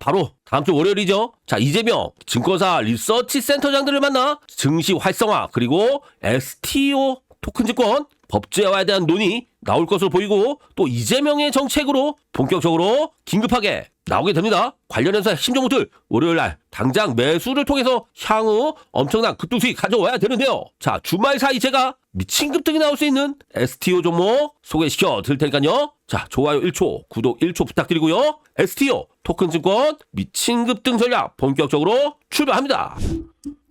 바로 다음 주 월요일이죠. 자, 이재명 증권사 리서치 센터장들을 만나 증시 활성화 그리고 STO 토큰 증권 법제화에 대한 논의 나올 것으로 보이고 또 이재명의 정책으로 본격적으로 긴급하게 나오게 됩니다. 관련해서 핵심 종목들 월요일 날 당장 매수를 통해서 향후 엄청난 급등 수익 가져와야 되는데요. 자, 주말 사이 제가 미친 급등이 나올 수 있는 STO 종목 소개시켜 드릴 테니까요. 자, 좋아요 1초, 구독 1초 부탁드리고요. STO 토큰 증권 미친 급등 전략 본격적으로 출발합니다.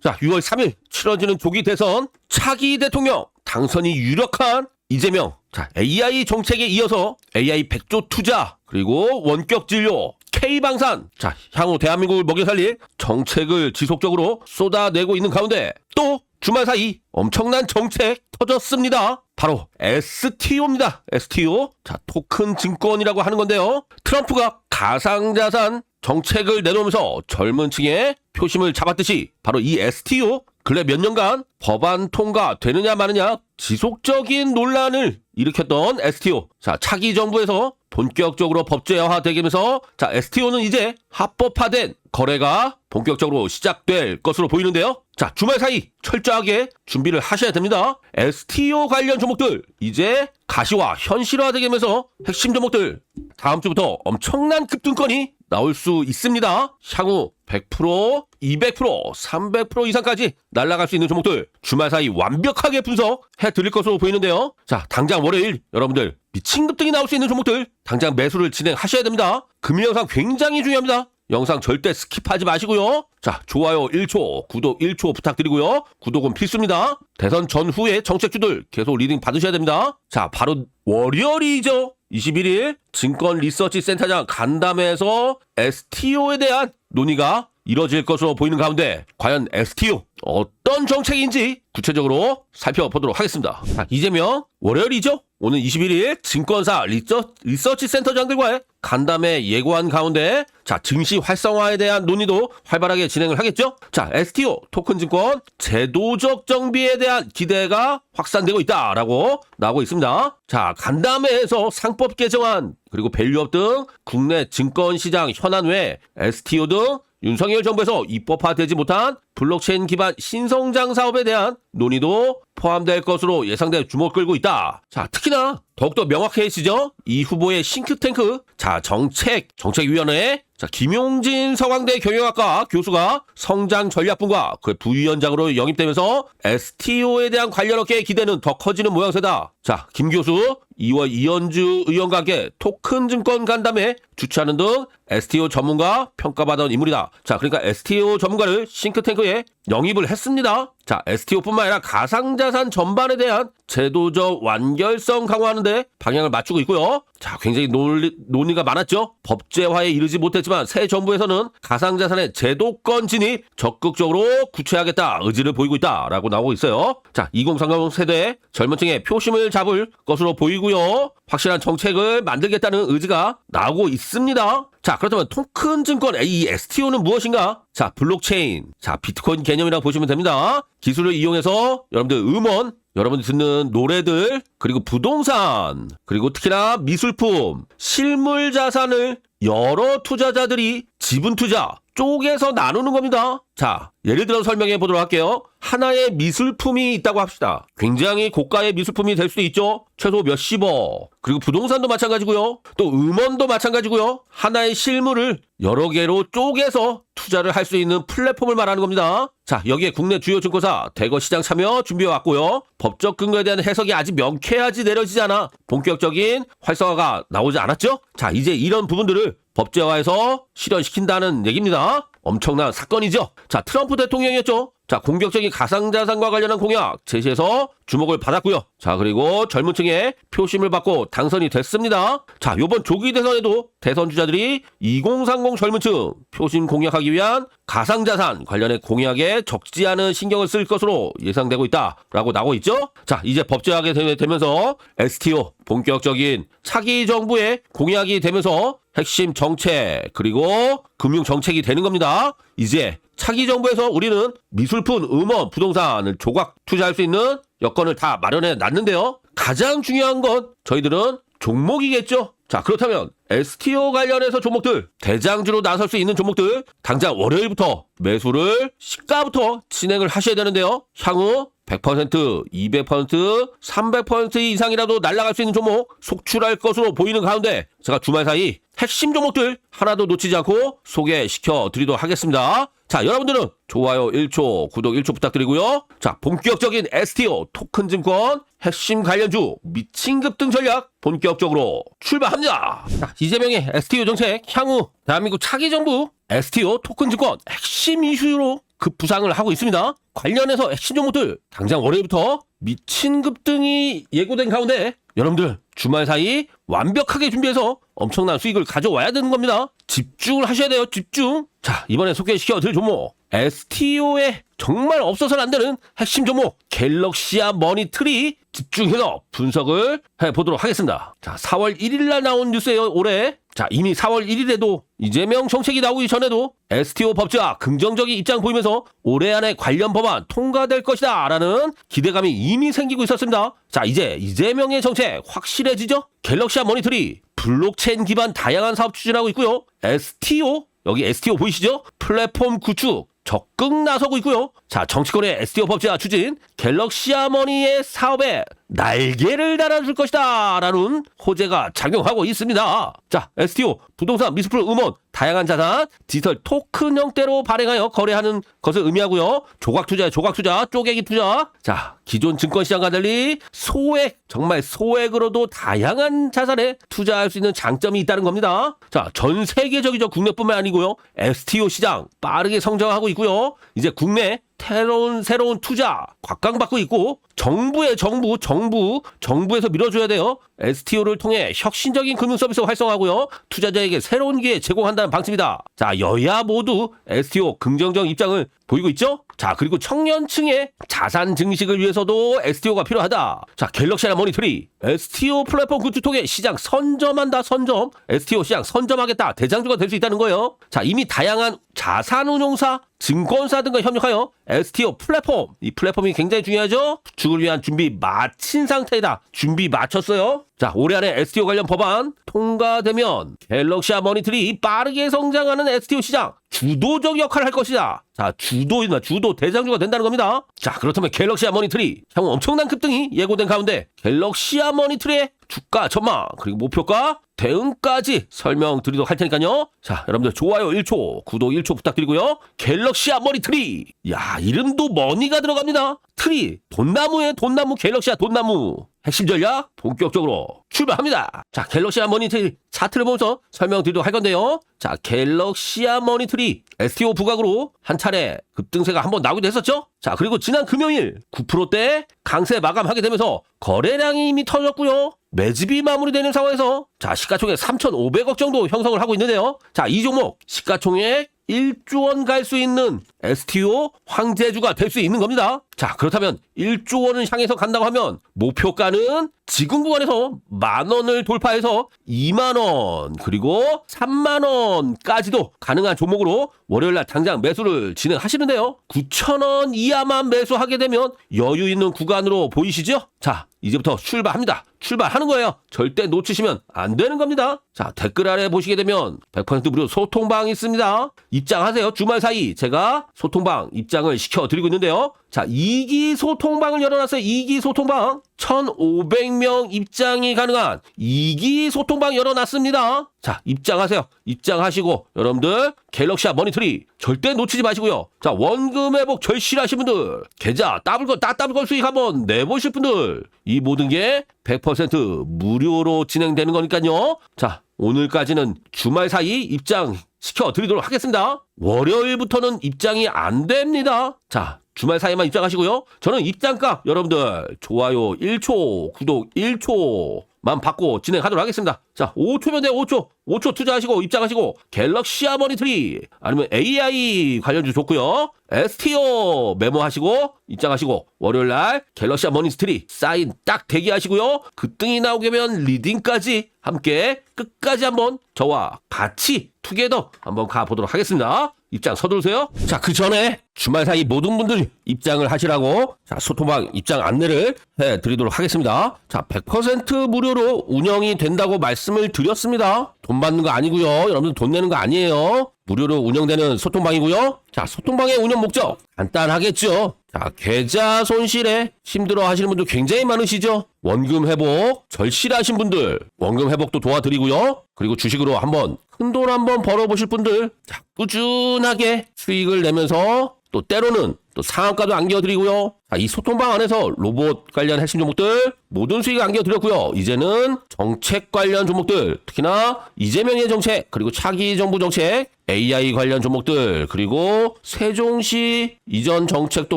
자, 6월 3일 치러지는 조기 대선 차기 대통령 당선이 유력한 이재명. 자, AI 정책에 이어서 AI 백조 투자 그리고 원격 진료 K방산. 자, 향후 대한민국을 먹여 살릴 정책을 지속적으로 쏟아내고 있는 가운데 또 주말 사이 엄청난 정책 터졌습니다. 바로 STO입니다. STO. 자, 토큰 증권이라고 하는 건데요. 트럼프가 가상자산 정책을 내놓으면서 젊은 층의 표심을 잡았듯이 바로 이 STO 근래 몇 년간 법안 통과 되느냐 마느냐 지속적인 논란을 일으켰던 STO. 자, 차기 정부에서 본격적으로 법제화 되면서 자, STO는 이제 합법화된 거래가 본격적으로 시작될 것으로 보이는데요. 자, 주말 사이 철저하게 준비를 하셔야 됩니다. STO 관련 종목들 이제 가시화 현실화되면서 핵심 종목들 다음 주부터 엄청난 급등권이 나올 수 있습니다. 향후 100%, 200%, 300% 이상까지 날아갈 수 있는 종목들 주말 사이 완벽하게 분석해 드릴 것으로 보이는데요. 자, 당장 월요일 여러분들 미친 급등이 나올 수 있는 종목들 당장 매수를 진행하셔야 됩니다. 금일 영상 굉장히 중요합니다. 영상 절대 스킵하지 마시고요. 자, 좋아요 1초, 구독 1초 부탁드리고요. 구독은 필수입니다. 대선 전후에 정책주들 계속 리딩 받으셔야 됩니다. 자, 바로 월요일이죠. 21일 증권 리서치 센터장 간담회에서 STO에 대한 논의가 이뤄질 것으로 보이는 가운데 과연 STO 어떤 정책인지 구체적으로 살펴보도록 하겠습니다. 자, 이재명 월요일이죠. 오늘 21일 증권사 리서, 리서치 센터장들과의 간담회 예고한 가운데 자 증시 활성화에 대한 논의도 활발하게 진행을 하겠죠. 자 STO 토큰 증권 제도적 정비에 대한 기대가 확산되고 있다라고 나오고 있습니다. 자 간담회에서 상법 개정안 그리고 밸류업 등 국내 증권 시장 현안 외 STO 등 윤석열 정부에서 입법화되지 못한 블록체인 기반 신성장 사업에 대한 논의도 포함될 것으로 예상돼 주목 끌고 있다. 자, 특히나 더욱더 명확해지죠? 이 후보의 싱크탱크, 자, 정책, 정책위원회, 자, 김용진 서강대 경영학과 교수가 성장 전략분과 그 부위원장으로 영입되면서 STO에 대한 관련 업계의 기대는 더 커지는 모양새다. 자, 김 교수, 2월 이현주 의원과 함께 토큰 증권 간담회 주최하는 등 STO 전문가 평가받은 인물이다. 자, 그러니까 STO 전문가를 싱크탱크에 영입을 했습니다. 자, STO뿐만 아니라 가상자산 전반에 대한 제도적 완결성 강화하는데 방향을 맞추고 있고요. 자, 굉장히 논리, 논의가 많았죠. 법제화에 이르지 못했지만 새 정부에서는 가상자산의 제도권 진입 적극적으로 구체하겠다 의지를 보이고 있다라고 나오고 있어요. 자, 2030 세대 젊은 층의 표심을 잡을 것으로 보이고요. 확실한 정책을 만들겠다는 의지가 나오고 있습니다. 자, 그렇다면 토큰 증권 이 STO는 무엇인가? 자, 블록체인. 자, 비트코인 개념이라고 보시면 됩니다. 기술을 이용해서 여러분들 음원, 여러분들 듣는 노래들, 그리고 부동산, 그리고 특히나 미술품, 실물 자산을 여러 투자자들이 지분 투자 쪼개서 나누는 겁니다. 자, 예를 들어 설명해 보도록 할게요. 하나의 미술품이 있다고 합시다. 굉장히 고가의 미술품이 될 수도 있죠. 최소 몇십억. 그리고 부동산도 마찬가지고요. 또 음원도 마찬가지고요. 하나의 실물을 여러 개로 쪼개서 투자를 할 수 있는 플랫폼을 말하는 겁니다. 자, 여기에 국내 주요 증권사 대거 시장 참여 준비해 왔고요. 법적 근거에 대한 해석이 아직 명쾌하지 내려지지 않아 본격적인 활성화가 나오지 않았죠? 자, 이제 이런 부분들을 법제화해서 실현시킨다는 얘기입니다. 엄청난 사건이죠. 자, 트럼프 대통령이었죠. 자, 공격적인 가상자산과 관련한 공약 제시해서 주목을 받았고요. 자, 그리고 젊은 층의 표심을 받고 당선이 됐습니다. 자, 요번 조기 대선에도 대선 주자들이 2030 젊은 층 표심 공략하기 위한 가상자산 관련의 공약에 적지 않은 신경을 쓸 것으로 예상되고 있다라고 나오고 있죠. 자, 이제 법제화가 되면서 STO 본격적인 차기 정부의 공약이 되면서 핵심 정책 그리고 금융 정책이 되는 겁니다. 이제 차기 정부에서 우리는 미술품, 음원, 부동산을 조각 투자할 수 있는 여건을 다 마련해 놨는데요. 가장 중요한 건 저희들은 종목이겠죠. 자, 그렇다면 STO 관련해서 종목들, 대장주로 나설 수 있는 종목들, 당장 월요일부터 매수를 시가부터 진행을 하셔야 되는데요. 향후 100%, 200%, 300% 이상이라도 날아갈 수 있는 종목 속출할 것으로 보이는 가운데 제가 주말 사이 핵심 종목들 하나도 놓치지 않고 소개시켜 드리도록 하겠습니다. 자, 여러분들은 좋아요 1초, 구독 1초 부탁드리고요. 자, 본격적인 STO 토큰 증권 핵심 관련주 미친 급 등 전략 본격적으로 출발합니다. 자, 이재명의 STO 정책 향후 대한민국 차기 정부 STO 토큰 증권 핵심 이슈로 급부상을 하고 있습니다. 관련해서 핵심 종목들 당장 월요일부터 미친 급등이 예고된 가운데 여러분들 주말 사이 완벽하게 준비해서 엄청난 수익을 가져와야 되는 겁니다. 집중을 하셔야 돼요. 집중. 자, 이번에 소개시켜 드릴 종목 STO에 정말 없어서는 안 되는 핵심 종목 갤럭시아 머니트리 집중해서 분석을 해보도록 하겠습니다. 자, 4월 1일 날 나온 뉴스예요, 올해. 자, 이미 4월 1일에도 이재명 정책이 나오기 전에도 STO 법제화 긍정적인 입장 보이면서 올해 안에 관련 법안 통과될 것이다 라는 기대감이 이미 생기고 있었습니다. 자, 이제 이재명의 정책 확실해지죠? 갤럭시아 머니터리 블록체인 기반 다양한 사업 추진하고 있고요. STO 여기 STO 보이시죠? 플랫폼 구축 적극 나서고 있고요. 자, 정치권의 STO 법제화 추진, 갤럭시아 머니의 사업에 날개를 달아줄 것이다. 라는 호재가 작용하고 있습니다. 자, STO, 부동산, 미스풀, 음원, 다양한 자산, 디지털 토큰 형태로 발행하여 거래하는 것을 의미하고요. 조각 투자, 조각 투자, 쪼개기 투자. 자, 기존 증권 시장과 달리 소액, 정말 소액으로도 다양한 자산에 투자할 수 있는 장점이 있다는 겁니다. 자, 전 세계적이죠. 국내뿐만 아니고요. STO 시장 빠르게 성장하고 있고요. 이제 국내 새로운 새로운 투자 곽강받고 있고 정부의 정부 정부 정부에서 밀어줘야 돼요. STO를 통해 혁신적인 금융 서비스 활성화하고요. 투자자에게 새로운 기회 제공한다는 방침이다. 자 여야 모두 STO 긍정적 입장을 보이고 있죠. 자 그리고 청년층의 자산 증식을 위해서도 STO가 필요하다. 자 갤럭시나 머니터리 STO 플랫폼 구축 통해 시장 선점한다 선점 STO 시장 선점하겠다 대장주가 될 수 있다는 거예요. 자 이미 다양한 자산운용사 증권사 등과 협력하여 STO 플랫폼 이 플랫폼이 굉장히 중요하죠. 구축을 위한 준비 마친 상태이다. 준비 마쳤어요. 자 올해 안에 STO 관련 법안 통과되면 갤럭시아 머니터리 빠르게 성장하는 STO 시장 주도적 역할을 할 것이다. 자 주도이나 주도 대장주가 된다는 겁니다. 자 그렇다면 갤럭시아 머니터리 향후 엄청난 급등이 예고된 가운데 갤럭시아 머니터리의 주가 전망 그리고 목표가 대응까지 설명드리도록 할 테니까요. 자, 여러분들 좋아요 1초, 구독 1초 부탁드리고요. 갤럭시아 머니 트리. 야, 이름도 머니가 들어갑니다. 트리. 돈나무에 돈나무 갤럭시아 돈나무. 핵심 전략 본격적으로 출발합니다. 자, 갤럭시아 머니터리 차트를 보면서 설명드리도록 할 건데요. 자, 갤럭시아 머니터리 STO 부각으로 한 차례 급등세가 한번 나오기도 했었죠. 자, 그리고 지난 금요일 9%대 강세 마감하게 되면서 거래량이 이미 터졌고요. 매집이 마무리되는 상황에서 자, 시 가총액 3,500억 정도 형성을 하고 있는데요. 자, 이 종목 시가총액 1조 원 갈 수 있는 STO 황제주가 될 수 있는 겁니다. 자, 그렇다면 1조 원을 향해서 간다고 하면 목표가는 지금 구간에서 만 원을 돌파해서 2만 원 그리고 3만 원까지도 가능한 종목으로 월요일 날 당장 매수를 진행하시는데요. 9천 원 이하만 매수하게 되면 여유 있는 구간으로 보이시죠? 자, 이제부터 출발합니다. 출발하는 거예요. 절대 놓치시면 안 되는 겁니다. 자, 댓글 아래 보시게 되면 100% 무료 소통방 있습니다. 입장하세요. 주말 사이 제가 소통방 입장을 시켜드리고 있는데요. 자, 2기 소통방을 열어놨어요. 2기 소통방. 1,500명 입장이 가능한 2기 소통방 열어놨습니다. 자, 입장하세요. 입장하시고, 여러분들, 갤럭시아 머니터리 절대 놓치지 마시고요. 자, 원금 회복 절실하신 분들, 계좌 더블걸, 따더블걸 수익 한번 내보실 분들, 이 모든 게 100% 무료로 진행되는 거니까요. 자, 오늘까지는 주말 사이 입장 시켜드리도록 하겠습니다. 월요일부터는 입장이 안 됩니다. 자, 주말 사이만 입장하시고요. 저는 입장값 여러분들 좋아요 1초, 구독 1초만 받고 진행하도록 하겠습니다. 자, 5초면 돼요, 5초. 5초 투자하시고 입장하시고 갤럭시 아 머니터리 아니면 AI 관련주 좋고요. STO 메모하시고 입장하시고 월요일 날 갤럭시 아 머니터리 사인 딱 대기하시고요. 급등이 나오게 되면 리딩까지 함께 끝까지 한번 저와 같이 투게더 한번 가보도록 하겠습니다. 입장 서두르세요. 자, 그 전에 주말 사이 모든 분들 입장을 하시라고 자, 소통방 입장 안내를 해 드리도록 하겠습니다. 자, 100% 무료로 운영이 된다고 말씀을 드렸습니다. 돈 받는 거 아니고요. 여러분들 돈 내는 거 아니에요. 무료로 운영되는 소통방이고요. 자, 소통방의 운영 목적 간단하겠죠. 자, 계좌 손실에 힘들어 하시는 분들 굉장히 많으시죠? 원금 회복, 절실하신 분들, 원금 회복도 도와드리고요. 그리고 주식으로 한번 큰 돈 한번 벌어보실 분들, 자, 꾸준하게 수익을 내면서 또 때로는 또 상한가도 안겨드리고요. 자, 이 소통방 안에서 로봇 관련 핵심 종목들 모든 수익 안겨드렸고요. 이제는 정책 관련 종목들, 특히나 이재명의 정책, 그리고 차기 정부 정책, AI 관련 종목들, 그리고 세종시 이전 정책도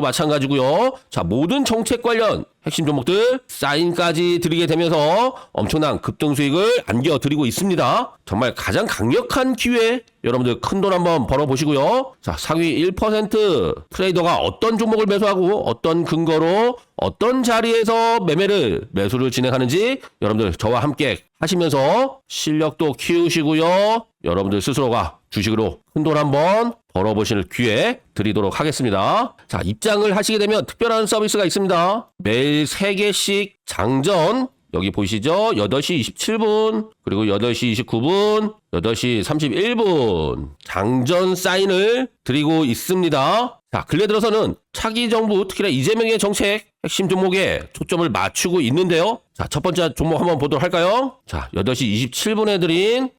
마찬가지고요. 자, 모든 정책 관련 핵심 종목들 사인까지 드리게 되면서 엄청난 급등 수익을 안겨드리고 있습니다. 정말 가장 강력한 기회 여러분들 큰 돈 한번 벌어보시고요. 자, 상위 1% 트레이더가 어떤 종목을 매수하고 어떤 근거로 어떤 자리에서 매매를 매수를 진행하는지 여러분들 저와 함께 하시면서 실력도 키우시고요. 여러분들 스스로가 주식으로 큰 돈 한번 벌어보실 기회 드리도록 하겠습니다. 자, 입장을 하시게 되면 특별한 서비스가 있습니다. 매일 3개씩 장전 여기 보이시죠? 8시 27분, 그리고 8시 29분, 8시 31분 장전 사인을 드리고 있습니다. 자, 근래 들어서는 차기 정부 특히나 이재명의 정책 핵심 종목에 초점을 맞추고 있는데요. 자, 첫 번째 종목 한번 보도록 할까요? 자, 8시 27분에 드린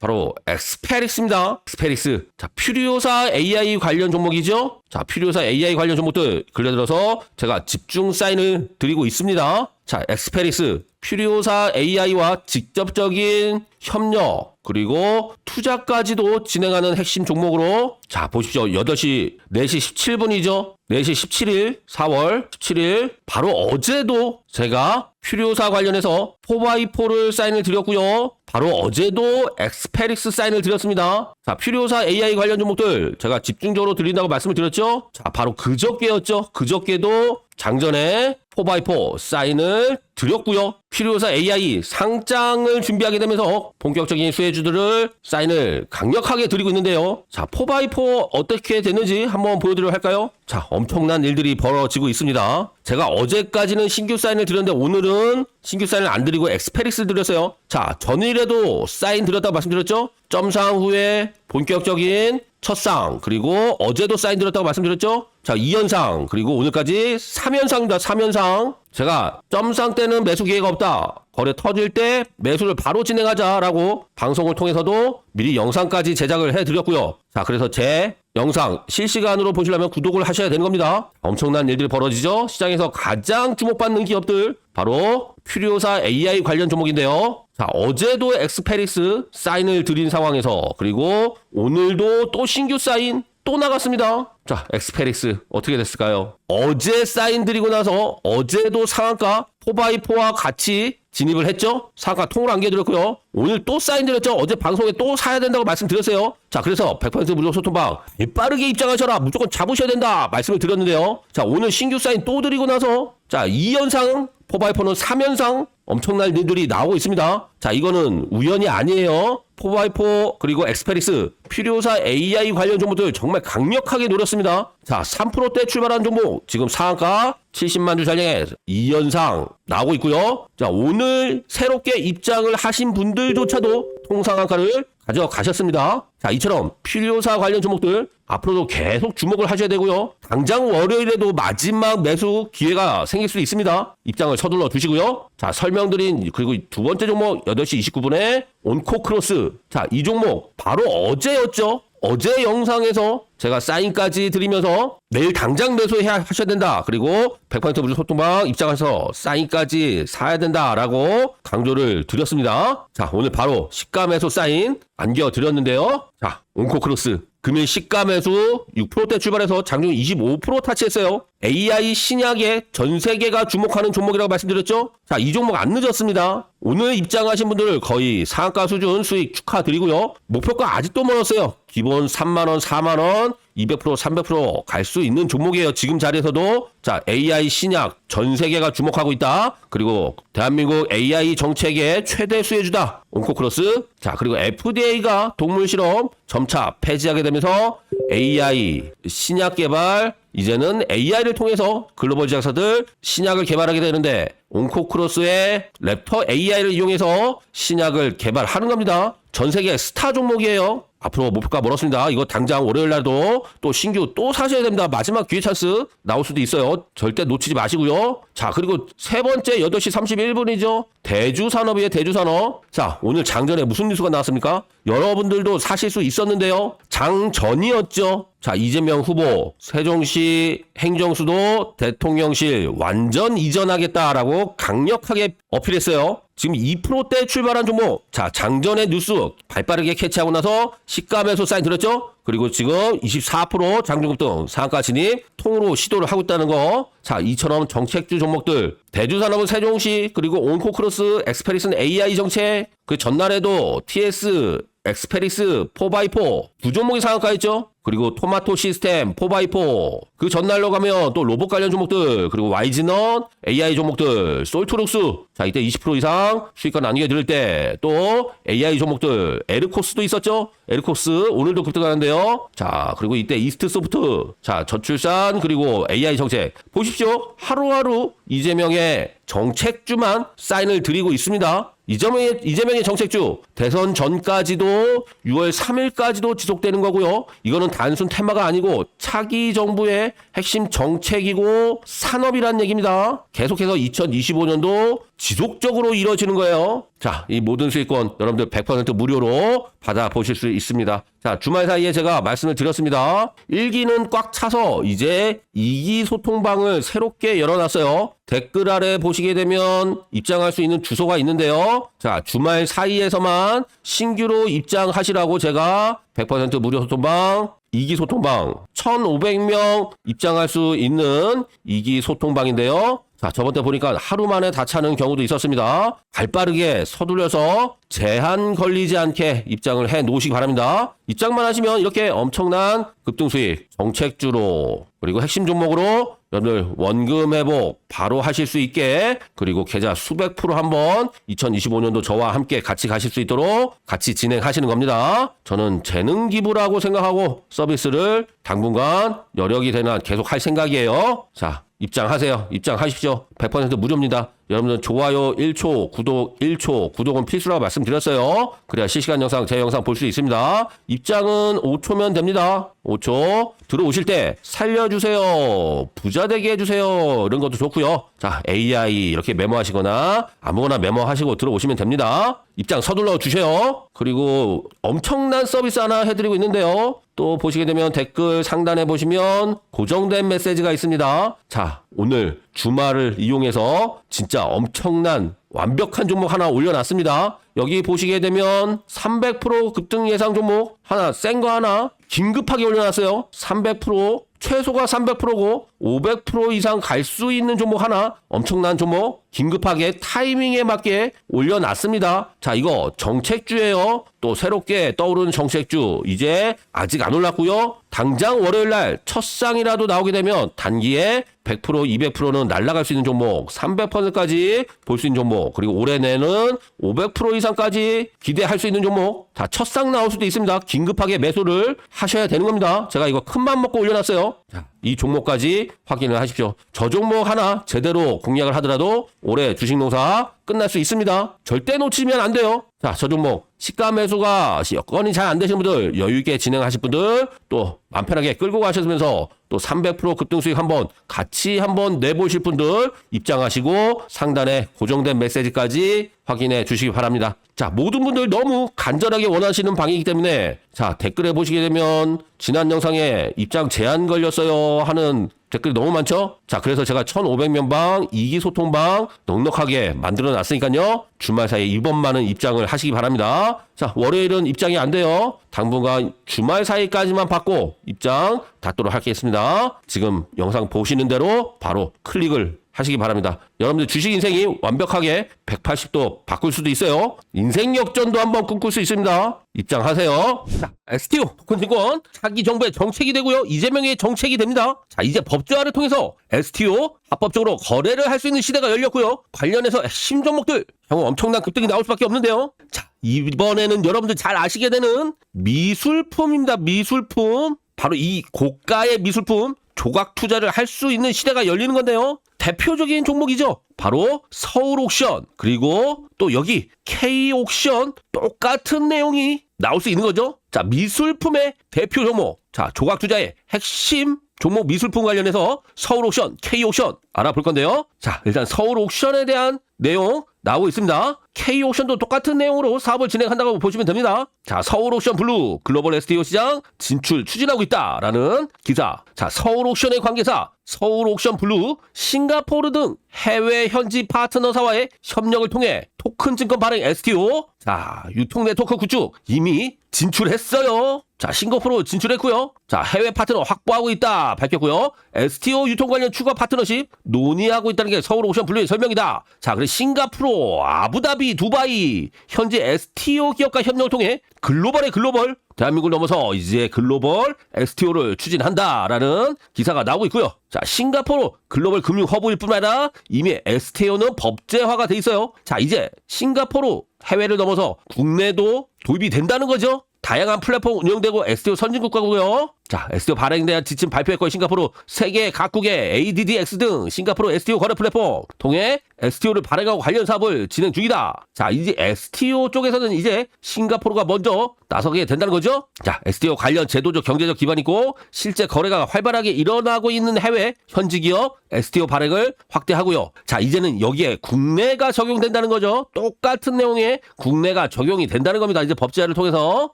바로 엑스페릭스입니다. 엑스페릭스. 자, 퓨리오사 AI 관련 종목이죠? 자, 퓨리오사 AI 관련 종목들 근래 들어서 제가 집중 사인을 드리고 있습니다. 자, 엑스페릭스. 퓨리오사 AI와 직접적인 협력 그리고 투자까지도 진행하는 핵심 종목으로 자 보십시오 8시 4시 17분이죠 4시 17일 4월 17일 바로 어제도 제가 퓨리오사 관련해서 4x4를 사인을 드렸고요 바로 어제도 엑스페릭스 사인을 드렸습니다. 자 퓨리오사 AI 관련 종목들 제가 집중적으로 드린다고 말씀을 드렸죠? 자 바로 그저께였죠? 그저께도 장전에 4x4 사인을 드렸고요. 필요사 AI 상장을 준비하게 되면서 본격적인 수혜주들을 사인을 강력하게 드리고 있는데요. 자, 4x4 어떻게 됐는지 한번 보여드려 할까요? 자, 엄청난 일들이 벌어지고 있습니다. 제가 어제까지는 신규 사인을 드렸는데 오늘은 신규 사인을 안 드리고 엑스페릭스 드렸어요. 자, 전일에도 사인 드렸다고 말씀드렸죠? 점상 후에 본격적인 첫상 그리고 어제도 사인 드렸다고 말씀드렸죠? 자 2연상 그리고 오늘까지 3연상입니다 3연상. 제가 점상 때는 매수 기회가 없다. 거래 터질 때 매수를 바로 진행하자라고 방송을 통해서도 미리 영상까지 제작을 해드렸고요. 자 그래서 제 영상 실시간으로 보시려면 구독을 하셔야 되는 겁니다. 엄청난 일들이 벌어지죠? 시장에서 가장 주목받는 기업들 바로 퓨리오사 AI 관련 종목인데요. 자, 어제도 엑스페리스 사인을 드린 상황에서 그리고 오늘도 또 신규 사인 또 나갔습니다. 자, 엑스페리스 어떻게 됐을까요? 어제 사인 드리고 나서 어제도 상한가 4x4와 같이 진입을 했죠? 상한가 통을 안겨드렸고요. 오늘 또 사인 드렸죠? 어제 방송에 또 사야 된다고 말씀드렸어요. 자, 그래서 100% 무료 소통방 빠르게 입장하셔라. 무조건 잡으셔야 된다. 말씀을 드렸는데요. 자, 오늘 신규 사인 또 드리고 나서 자, 2연상 4x4는 3연상 엄청난 일들이 나오고 있습니다. 자, 이거는 우연이 아니에요. 4x4 그리고 엑스페리스 필요사 AI 관련 종목들 정말 강력하게 노렸습니다. 자, 3%대 출발한 종목 지금 상한가 70만 주 전량에 2연상 나오고 있고요. 자, 오늘 새롭게 입장을 하신 분들조차도 통상한가를 가져가셨습니다. 자, 이처럼 필요사 관련 종목들 앞으로도 계속 주목을 하셔야 되고요. 당장 월요일에도 마지막 매수 기회가 생길 수 있습니다. 입장을 서둘러 주시고요. 자, 설명드린 그리고 두 번째 종목 8시 29분에 온코 크로스. 자, 이 종목 바로 어제였죠. 어제 영상에서 제가 사인까지 드리면서 내일 당장 매수해야 하셔야 된다. 그리고 100% 무료 소통방 입장해서 사인까지 사야 된다라고 강조를 드렸습니다. 자, 오늘 바로 시가 매수 사인 안겨 드렸는데요. 자, 온코 크로스 금일 시가 매수 6%대 출발해서 장중 25% 타치했어요. AI 신약에 전 세계가 주목하는 종목이라고 말씀드렸죠? 자, 이 종목 안 늦었습니다. 오늘 입장하신 분들 거의 상한가 수준 수익 축하드리고요. 목표가 아직도 멀었어요. 기본 3만원, 4만원, 200%, 300%갈 수 있는 종목이에요. 지금 자리에서도 자 AI 신약 전 세계가 주목하고 있다. 그리고 대한민국 AI 정책의 최대 수혜주다. 온코크로스. 자 그리고 FDA가 동물 실험 점차 폐지하게 되면서 AI 신약 개발 이제는 AI를 통해서 글로벌 제약사들 신약을 개발하게 되는데 온코크로스의 랩터 AI를 이용해서 신약을 개발하는 겁니다. 전 세계 스타 종목이에요. 앞으로 목표가 멀었습니다. 이거 당장 월요일 날도 또 신규 또 사셔야 됩니다. 마지막 기회 찬스 나올 수도 있어요. 절대 놓치지 마시고요. 자, 그리고 세 번째 8시 31분이죠. 대주산업이에요, 대주산업. 자, 오늘 장전에 무슨 뉴스가 나왔습니까? 여러분들도 사실 수 있었는데요. 장전이었죠. 자, 이재명 후보 세종시 행정수도 대통령실 완전 이전하겠다라고 강력하게 어필했어요. 지금 2%대 출발한 종목. 자, 장전의 뉴스 발 빠르게 캐치하고 나서 시가매수 사인 들었죠? 그리고 지금 24% 장중급 등 상가 진입 통으로 시도를 하고 있다는 거. 자, 이처럼 정책주 종목들 대주산업은 세종시 그리고 온코크로스 엑스페리슨 AI 정책 그 전날에도 TS 엑스페리스 4x4 두 종목이 상한가했죠. 그리고 토마토 시스템 4x4 그 전날로 가면 또 로봇 관련 종목들 그리고 와이즈넌 AI 종목들 솔트룩스 자 이때 20% 이상 수익과 나뉘게 들을 때 또 AI 종목들 에르코스도 있었죠. 에르코스 오늘도 급등하는데요. 자 그리고 이때 이스트 소프트 자 저출산 그리고 AI 정책 보십시오. 하루하루 이재명의 정책주만 사인을 드리고 있습니다. 이재명의, 이재명의 정책주 대선 전까지도 6월 3일까지도 지속되는 거고요. 이거는 단순 테마가 아니고 차기 정부의 핵심 정책이고 산업이란 얘기입니다. 계속해서 2025년도 지속적으로 이뤄지는 거예요. 자, 이 모든 수익권 여러분들 100% 무료로 받아보실 수 있습니다. 자, 주말 사이에 제가 말씀을 드렸습니다. 1기는 꽉 차서 이제 2기 소통방을 새롭게 열어놨어요. 댓글 아래 보시게 되면 입장할 수 있는 주소가 있는데요. 자, 주말 사이에서만 신규로 입장하시라고 제가 100% 무료 소통방 2기 소통방 1,500명 입장할 수 있는 2기 소통방인데요. 자, 저번 때 보니까 하루 만에 다 차는 경우도 있었습니다. 발 빠르게 서둘러서 제한 걸리지 않게 입장을 해 놓으시기 바랍니다. 입장만 하시면 이렇게 엄청난 급등 수익, 정책주로, 그리고 핵심 종목으로 여러분들 원금 회복 바로 하실 수 있게 그리고 계좌 수백 프로 한번 2025년도 저와 함께 같이 가실 수 있도록 같이 진행하시는 겁니다. 저는 재능 기부라고 생각하고 서비스를 당분간 여력이 한 계속 할 생각이에요. 자, 입장하세요. 입장하십시오. 100% 무료입니다. 여러분들 좋아요 1초, 구독 1초, 구독은 필수라고 말씀드렸어요. 그래야 실시간 영상, 제 영상 볼 수 있습니다. 입장은 5초면 됩니다. 5초. 들어오실 때 살려주세요. 부자 되게 해주세요. 이런 것도 좋고요. 자, AI 이렇게 메모하시거나 아무거나 메모하시고 들어오시면 됩니다. 입장 서둘러 주세요. 그리고 엄청난 서비스 하나 해드리고 있는데요. 또 보시게 되면 댓글 상단에 보시면 고정된 메시지가 있습니다. 자, 오늘 주말을 이용해서 진짜 엄청난 완벽한 종목 하나 올려놨습니다. 여기 보시게 되면 300% 급등 예상 종목 하나 센 거 하나 긴급하게 올려놨어요. 300% 최소가 300%고 500% 이상 갈 수 있는 종목 하나 엄청난 종목 긴급하게 타이밍에 맞게 올려놨습니다. 자 이거 정책주예요. 또 새롭게 떠오르는 정책주 이제 아직 안 올랐고요. 당장 월요일 날 첫 상이라도 나오게 되면 단기에 100% 200%는 날아갈 수 있는 종목 300%까지 볼 수 있는 종목 그리고 올해 내는 500% 이상까지 기대할 수 있는 종목 다 첫상 나올 수도 있습니다. 긴급하게 매수를 하셔야 되는 겁니다. 제가 이거 큰 맘 먹고 올려놨어요. 자, 이 종목까지 확인을 하십시오. 저 종목 하나 제대로 공략을 하더라도 올해 주식 농사 끝날 수 있습니다. 절대 놓치면 안 돼요. 자, 저 종목 시가 매수가 여건이 잘 안 되시는 분들, 여유 있게 진행하실 분들, 또 맘 편하게 끌고 가시면서 또 300% 급등 수익 한번 같이 한번 내보실 분들 입장하시고 상단에 고정된 메시지까지 확인해 주시기 바랍니다. 자, 모든 분들 너무 간절하게 원하시는 방이기 때문에 자, 댓글에 보시게 되면 지난 영상에 입장 제한 걸렸어요 하는 댓글이 너무 많죠? 자, 그래서 제가 1,500명 방, 2기 소통방 넉넉하게 만들어 놨으니까요. 주말 사이에 이번만은 입장을 하시기 바랍니다. 자, 월요일은 입장이 안 돼요. 당분간 주말 사이까지만 받고 입장 닫도록 하겠습니다. 지금 영상 보시는 대로 바로 클릭을 하시기 바랍니다. 여러분들 주식 인생이 완벽하게 180도 바꿀 수도 있어요. 인생 역전도 한번 꿈꿀 수 있습니다. 입장하세요. 자, STO 토큰증권 차기 정부의 정책이 되고요. 이재명의 정책이 됩니다. 자, 이제 법조화를 통해서 STO 합법적으로 거래를 할 수 있는 시대가 열렸고요. 관련해서 핵심 종목들 향후 엄청난 급등이 나올 수밖에 없는데요. 자, 이번에는 여러분들 잘 아시게 되는 미술품입니다. 미술품. 바로 이 고가의 미술품 조각 투자를 할 수 있는 시대가 열리는 건데요. 대표적인 종목이죠. 바로 서울 옥션 그리고 또 여기 K 옥션 똑같은 내용이 나올 수 있는 거죠. 자 미술품의 대표 종목 자 조각 투자의 핵심 종목 미술품 관련해서 서울 옥션 K 옥션 알아볼 건데요. 자 일단 서울 옥션에 대한 내용 나오고 있습니다. K 옥션도 똑같은 내용으로 사업을 진행한다고 보시면 됩니다. 자, 서울 옥션 블루 글로벌 STO 시장 진출 추진하고 있다라는 기사. 자, 서울 옥션의 관계사 서울 옥션 블루 싱가포르 등 해외 현지 파트너사와의 협력을 통해 토큰 증권 발행 STO 자, 유통 네트워크 구축 이미 진출했어요. 자, 싱가포르 진출했고요. 자, 해외 파트너 확보하고 있다 밝혔고요. STO 유통 관련 추가 파트너십 논의하고 있다는 게 서울 옥션 블루의 설명이다. 자, 그리고 싱가포르, 아부다비, 두바이 현재 STO 기업과 협력을 통해 글로벌의 글로벌 대한민국을 넘어서 이제 글로벌 STO를 추진한다라는 기사가 나오고 있고요. 자, 싱가포르 글로벌 금융 허브일 뿐 아니라 이미 STO는 법제화가 돼 있어요. 자, 이제 싱가포르 해외를 넘어서 국내도 도입이 된다는 거죠. 다양한 플랫폼 운영되고 STO 선진국가고요. 자, STO 발행에 대한 지침 발표했고 싱가포르 세계 각국의 ADDX 등 싱가포르 STO 거래 플랫폼 통해 STO를 발행하고 관련 사업을 진행 중이다. 자, 이제 STO 쪽에서는 이제 싱가포르가 먼저 나서게 된다는 거죠. 자, STO 관련 제도적 경제적 기반이 있고 실제 거래가 활발하게 일어나고 있는 해외 현지 기업 STO 발행을 확대하고요. 자, 이제는 여기에 국내가 적용된다는 거죠. 똑같은 내용에 국내가 적용이 된다는 겁니다. 이제 법제화를 통해서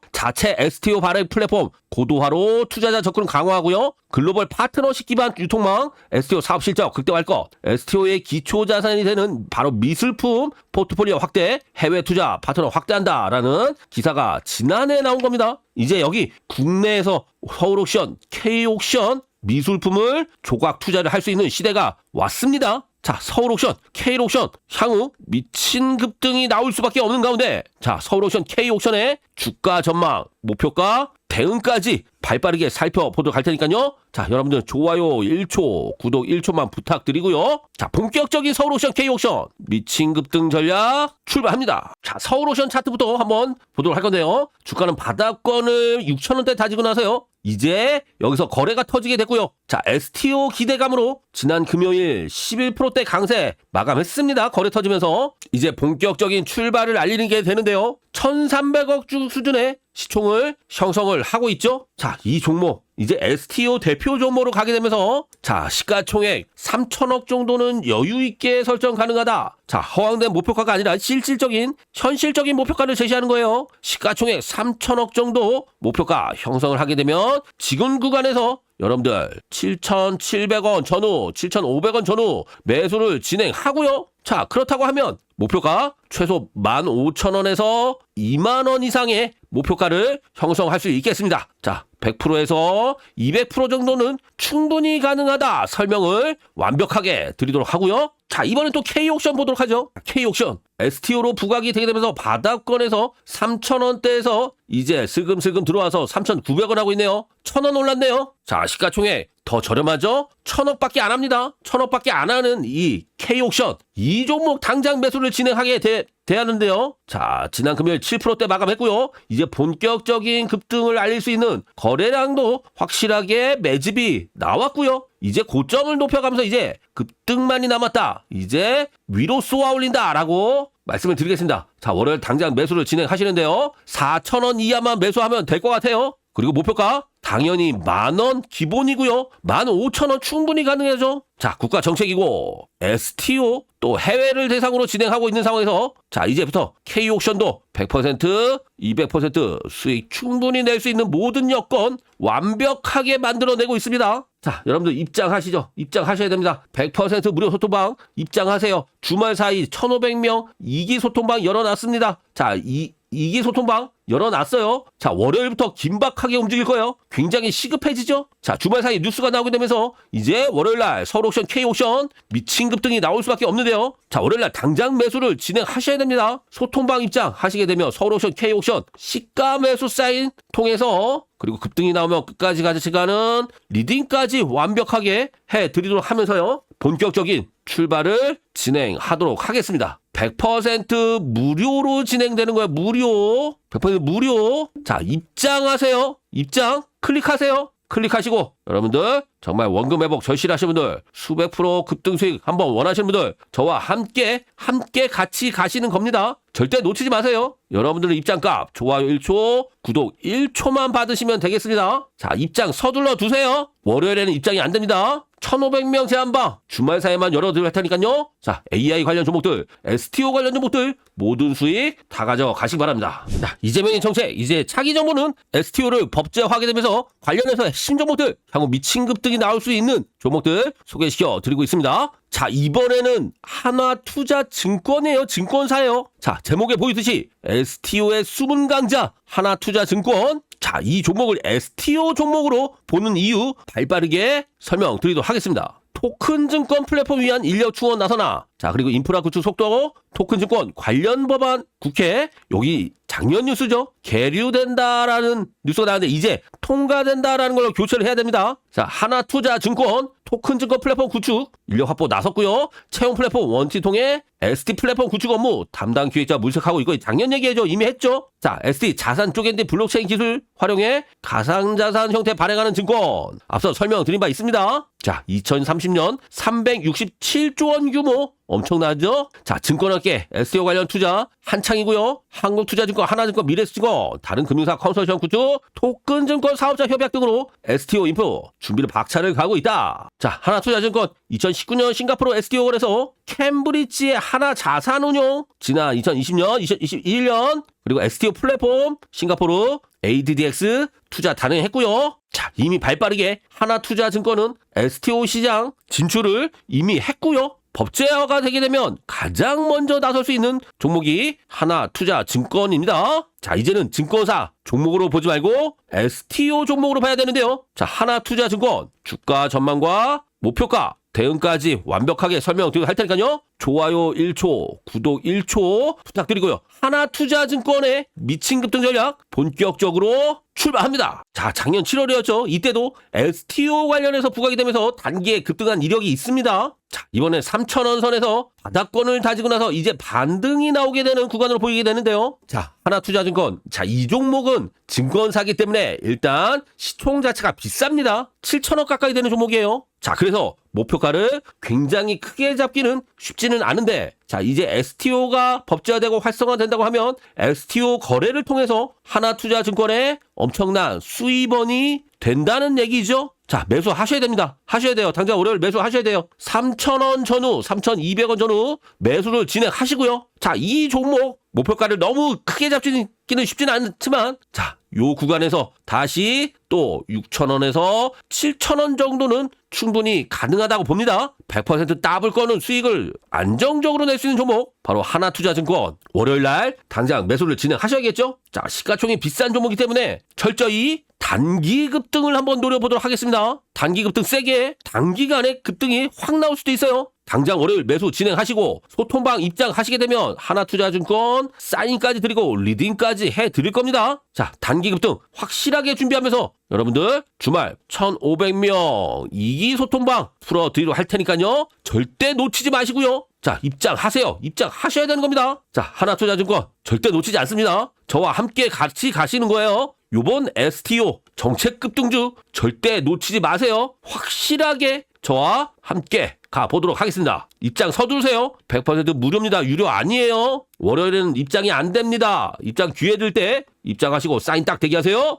자체 STO 발행 플랫폼 고도화로 투자 자 접근 강화하고요. 글로벌 파트너십 기반 유통망 STO 사업 실적 극대화할 것. STO의 기초 자산이 되는 바로 미술품 포트폴리오 확대, 해외 투자 파트너 확대한다라는 기사가 지난해 나온 겁니다. 이제 여기 국내에서 서울 옥션, K 옥션 미술품을 조각 투자를 할 수 있는 시대가 왔습니다. 자, 서울 옥션, K 옥션 향후 미친 급등이 나올 수밖에 없는 가운데 자, 서울 옥션, K 옥션의 주가 전망, 목표가 대응까지 발빠르게 살펴보도록 할 테니까요. 자, 여러분들 좋아요 1초, 구독 1초만 부탁드리고요. 자, 본격적인 서울 옥션 K 옥션 미친 급등 전략 출발합니다. 자, 서울 옥션 차트부터 한번 보도록 할 건데요. 주가는 바닥권을 6,000원대 다지고 나서요. 이제 여기서 거래가 터지게 됐고요. 자, STO 기대감으로 지난 금요일 11%대 강세 마감했습니다. 거래 터지면서 이제 본격적인 출발을 알리는 게 되는데요. 1,300억 주 수준의 시총을 형성을 하고 있죠. 자, 이 종목 이제 STO 대표 종목으로 가게 되면서 자, 시가총액 3천억 정도는 여유 있게 설정 가능하다. 자, 허황된 목표가가 아니라 실질적인 현실적인 목표가를 제시하는 거예요. 시가총액 3천억 정도 목표가 형성을 하게 되면 지금 구간에서 여러분들 7,700원 전후, 7,500원 전후 매수를 진행하고요. 자, 그렇다고 하면 목표가 최소 15,000원에서 2만원 이상의 목표가를 형성할 수 있겠습니다. 자, 100%에서 200% 정도는 충분히 가능하다 설명을 완벽하게 드리도록 하고요. 자, 이번엔 또 K옥션 보도록 하죠. K옥션. STO로 부각이 되게 되면서 바닥권에서 3,000원대에서 이제 슬금슬금 들어와서 3,900원 하고 있네요. 1,000원 올랐네요. 자, 시가총액 더 저렴하죠? 1,000억밖에 안 합니다. 1,000억밖에 안 하는 이 K옥션. 이 종목 당장 매수를 진행하게 돼, 돼하는데요. 자, 지난 금요일 7%대 마감했고요. 이제 본격적인 급등을 알릴 수 있는 거래량도 확실하게 매집이 나왔고요. 이제 고점을 높여가면서 이제 급등만이 남았다. 이제 위로 쏘아 올린다라고 말씀을 드리겠습니다. 자, 월요일 당장 매수를 진행하시는데요. 4,000원 이하만 매수하면 될 것 같아요. 그리고 목표가 당연히 만 원 기본이고요. 만 오천 원 충분히 가능하죠. 자, 국가 정책이고 STO 또 해외를 대상으로 진행하고 있는 상황에서 자, 이제부터 K옥션도 100% 200% 수익 충분히 낼 수 있는 모든 여건 완벽하게 만들어내고 있습니다. 자, 여러분들 입장하시죠. 입장하셔야 됩니다. 100% 무료 소통방 입장하세요. 주말 사이 1,500명 2기 소통방 열어놨습니다. 자, 이 2기 소통방 열어놨어요. 자, 월요일부터 긴박하게 움직일 거예요. 굉장히 시급해지죠? 자, 주말 사이 뉴스가 나오게 되면서 이제 월요일날 서울옥션, K옥션 미친 급등이 나올 수밖에 없는데요. 자, 월요일날 당장 매수를 진행하셔야 됩니다. 소통방 입장 하시게 되면 서울옥션, K옥션 시가 매수 사인 통해서 그리고 급등이 나오면 끝까지 가져가는 리딩까지 완벽하게 해드리도록 하면서요. 본격적인 출발을 진행하도록 하겠습니다. 100% 무료로 진행되는 거예요. 무료. 100% 무료. 자, 입장하세요. 입장. 클릭하세요. 클릭하시고 여러분들 정말 원금 회복 절실하신 분들 수백 프로 급등 수익 한번 원하시는 분들 저와 함께 함께 같이 가시는 겁니다. 절대 놓치지 마세요. 여러분들의 입장값 좋아요 1초 구독 1초만 받으시면 되겠습니다. 자 입장 서둘러 두세요. 월요일에는 입장이 안 됩니다. 1,500명 제한방 주말 사이에만 열어드릴 테니까요. 자 AI 관련 종목들, STO 관련 종목들 모든 수익 다 가져 가시기 바랍니다. 자 이재명의 정책 이제 차기 정부는 STO를 법제화하게 되면서 관련해서 핵심 종목들 향후 미친 급등이 나올 수 있는 종목들 소개시켜 드리고 있습니다. 자 이번에는 하나투자증권이에요. 증권사예요. 자 제목에 보이듯이 STO의 숨은 강자 하나투자증권 자, 이 종목을 STO 종목으로 보는 이유 발빠르게 설명드리도록 하겠습니다. 토큰 증권 플랫폼 위한 인력 충원 나서나. 자, 그리고 인프라 구축 속도, 토큰 증권 관련 법안 국회, 여기 작년 뉴스죠. 계류된다라는 뉴스가 나왔는데 이제 통과된다라는 걸로 교체를 해야 됩니다. 자, 하나투자 증권, 토큰 증권 플랫폼 구축, 인력 확보 나섰고요. 채용 플랫폼 원티 통해 ST 플랫폼 구축 업무 담당 기획자 물색하고 이거 작년 얘기해죠. 이미 했죠. 자, ST 자산 쪼갠디 블록체인 기술 활용해 가상 자산 형태 발행하는 증권. 앞서 설명드린 바 있습니다. 자, 2030년 367조 원 규모 엄청나죠? 자, 증권업계 SEO 관련 투자 한창이고요. 한국투자증권, 하나증권, 미래증권, 다른 금융사 컨소시엄 구축, 토큰증권 사업자 협약 등으로 STO 인프 준비를 박차를 가고 있다. 자, 하나투자증권 2019년 싱가포르 STO 거래소 캠브리지의 하나 자산운용 지난 2020년, 2021년 그리고 STO 플랫폼 싱가포르 ADDX 투자 단행했고요. 자, 이미 발빠르게 하나투자증권은 STO 시장 진출을 이미 했고요. 법제화가 되게 되면 가장 먼저 나설 수 있는 종목이 하나 투자 증권입니다. 자, 이제는 증권사 종목으로 보지 말고 STO 종목으로 봐야 되는데요. 자, 하나 투자 증권 주가 전망과 목표가 대응까지 완벽하게 설명드리고 할 테니까요. 좋아요 1초, 구독 1초 부탁드리고요. 하나투자증권의 미친 급등 전략 본격적으로 출발합니다. 자, 작년 7월이었죠. 이때도 STO 관련해서 부각이 되면서 단기에 급등한 이력이 있습니다. 자, 이번에 3,000원 선에서 바닥권을 다지고 나서 이제 반등이 나오게 되는 구간으로 보이게 되는데요. 자, 하나 투자증권. 자, 이 종목은 증권 사기 때문에 일단 시총 자체가 비쌉니다. 7,000원 가까이 되는 종목이에요. 자, 그래서 목표가를 굉장히 크게 잡기는 쉽지는 않은데, 자, 이제 STO가 법제화되고 활성화된다고 하면 STO 거래를 통해서 하나투자증권에 엄청난 수입원이 된다는 얘기죠. 자, 매수하셔야 됩니다. 하셔야 돼요. 당장 월요일 매수하셔야 돼요. 3,000원 전후, 3,200원 전후 매수를 진행하시고요. 자, 이 종목 목표가를 너무 크게 잡지는 쉽지는 않지만, 자, 요 구간에서 다시 또 6,000원에서 7,000원 정도는 충분히 가능하다고 봅니다. 100% 따블 거는 수익을 안정적으로 낼 수 있는 종목 바로 하나투자증권 월요일 날 당장 매수를 진행하셔야겠죠. 자 시가총이 비싼 종목이기 때문에 철저히 단기 급등을 한번 노려보도록 하겠습니다. 단기 급등 세게 단기간에 급등이 확 나올 수도 있어요. 당장 월요일 매수 진행하시고 소통방 입장하시게 되면 하나투자증권 사인까지 드리고 리딩까지 해드릴 겁니다. 자 단기 급 등 확실하게 준비하면서 여러분들 주말 1,500명 이기 소통방 풀어드리도록 할 테니까요. 절대 놓치지 마시고요. 자 입장하세요. 입장하셔야 되는 겁니다. 자 하나투자증권 절대 놓치지 않습니다. 저와 함께 같이 가시는 거예요. 요번 STO 정책 급 등주 절대 놓치지 마세요. 확실하게 저와 함께 가보도록 하겠습니다. 입장 서두르세요. 100% 무료입니다. 유료 아니에요. 월요일에는 입장이 안 됩니다. 입장 기회 들때 입장하시고 사인 딱 대기하세요.